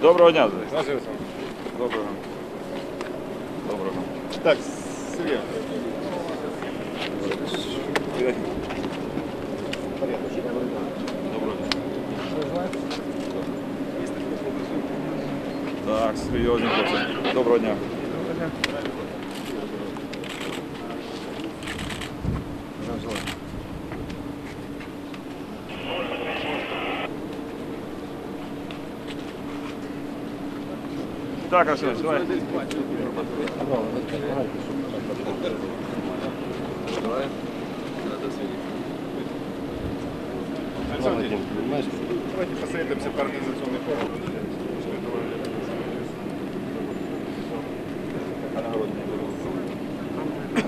Доброго дня. Доброго. Доброго. Так, Сергій. Доброго дня. Так, серйозненько це. Доброго дня. Так, Арсенович, давай. Олександр, давайте посоветуемся по организационной форме.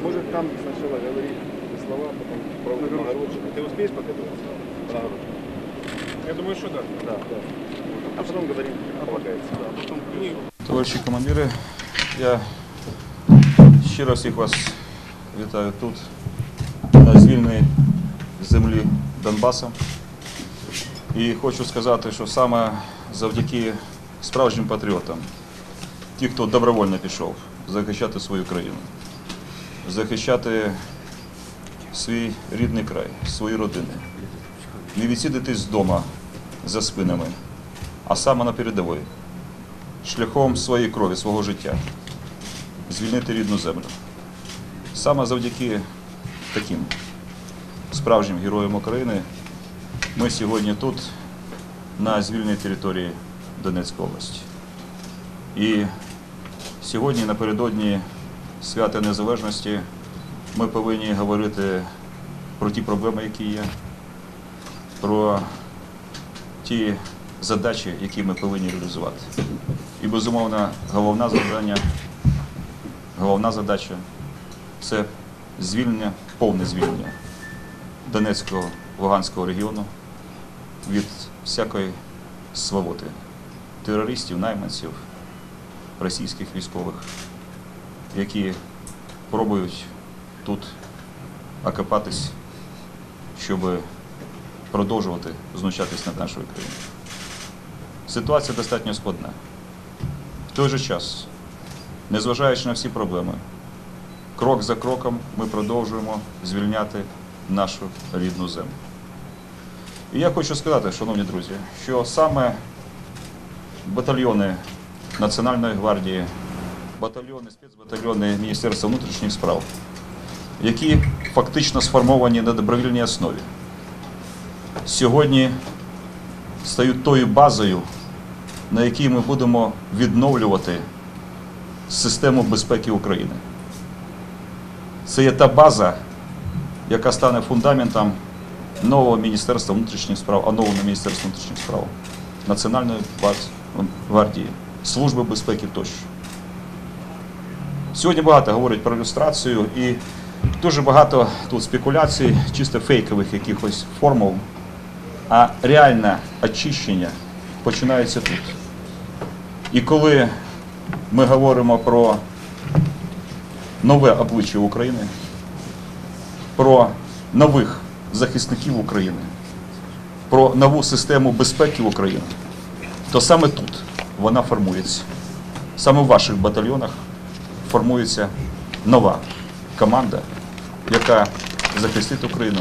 Может там сначала говорить слова, потом про нагородження. Ты успеешь подготовиться? Нагородження? Я думаю, что да. Да, да. А потом говорим, полагается. Да, потом Товариші командири, я щиро всіх вас вітаю тут, на звільній землі Донбасу. І хочу сказати, що саме завдяки справжнім патріотам, ті, хто добровольно пішов захищати свою країну, захищати свій рідний край, свої родини, не відсідитись вдома за спинами, а саме на передовій шляхом своєї крові, свого життя, звільнити рідну землю. Саме завдяки таким справжнім героям України ми сьогодні тут, на звільненій території Донецької області. І сьогодні, напередодні свята Незалежності, ми повинні говорити про ті проблеми, які є, про ті задачі, які ми повинні реалізувати. І, безумовно, головна завдання, головна задача це звільнення, повне звільнення Донецького, Луганського регіону від всякої свободи, терористів, найманців, російських військових, які пробують тут окопатись, щоб продовжувати знущатись над нашою країною. Ситуація достатньо складна. В той же час, незважаючи на всі проблеми, крок за кроком ми продовжуємо звільняти нашу рідну землю. І я хочу сказати, шановні друзі, що саме батальйони Національної гвардії, батальйони, спецбатальйони Міністерства внутрішніх справ, які фактично сформовані на добровільній основі, сьогодні стають тою базою, на якій ми будемо відновлювати систему безпеки України. Це є та база, яка стане фундаментом нового Міністерства внутрішніх справ, оновленого Міністерства внутрішніх справ, Національної гвардії, Служби безпеки тощо. Сьогодні багато говорять про ілюстрацію і дуже багато тут спекуляцій, чисто фейкових якихось формул, а реальне очищення починається тут. І коли ми говоримо про нове обличчя України, про нових захисників України, про нову систему безпеки України, то саме тут вона формується. Саме в ваших батальйонах формується нова команда, яка захистить Україну